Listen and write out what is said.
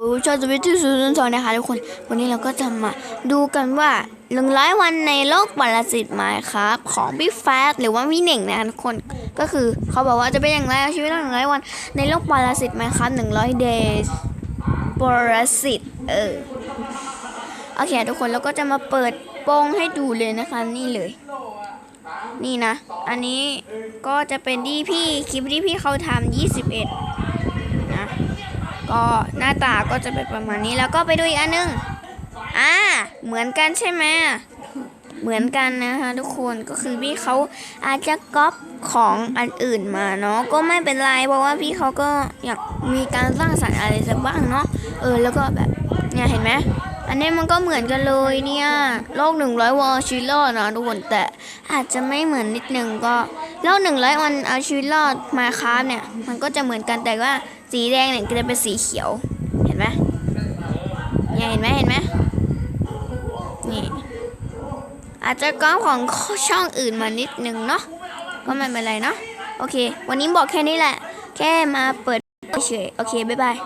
ชาวสวิตที่ศูนย์สองนะคะทุกคน วันนี้เราก็จะมาดูกันว่าหนึ่งร้อยวันในโลกปรสิตไหมครับ ของพี่แฟดหรือว่าพี่เหน่งนะคะทุกคนก็คือเขาบอกว่าจะเป็นอย่างไรชีวิตหนึ่งร้อยวันในโลกปรสิตไหมครับหนึ่งร้อย days ปรสิตเออโอเคทุกคนเราก็จะมาเปิดโปงให้ดูเลยนะคะนี่เลย นี่นะ อันนี้ก็จะเป็นที่พี่คลิปที่พี่เขาทำ21นะ ก็หน้าตาก็จะเป็นประมาณนี้แล้วก็ไปดูอีกอันหนึงอ่าเหมือนกันใช่ไหมเหมือนกันนะคะ ทุกคนก็คือพี่เขาอาจจะก๊อปของอันอื่นมาเนาะก็ไม่เป็นไรเพราะว่าพี่เขาก็อยากมีการสร้างสรรค์อะไรสักบ้างเนาะเออแล้วก็แบบเนี่ยเห็นไหมอันนี้มันก็เหมือนกันเลยเนี่ยโลกหนึ่งร้อยวอชีวิตรอดนะทุกคนแต่อาจจะไม่เหมือนนิดนึงก็ โลกหนึ่งร้อยวันเอาชีวิตรอดมาคราฟเนี่ย มันก็จะเหมือนกันแต่ว่าสีแดงเนี่ยจะเป็นสีเขียว เห็นไหมเนี่ยเห็นไหมเห็นไหมนี่อาจจะก้อของช่องอื่นมานิดนึงเนาะก็ไม่เป็นไรเนาะโอเค วันนี้บอกแค่นี้แหละ แค่มาเปิดเฉยโอเค บ๊ายบาย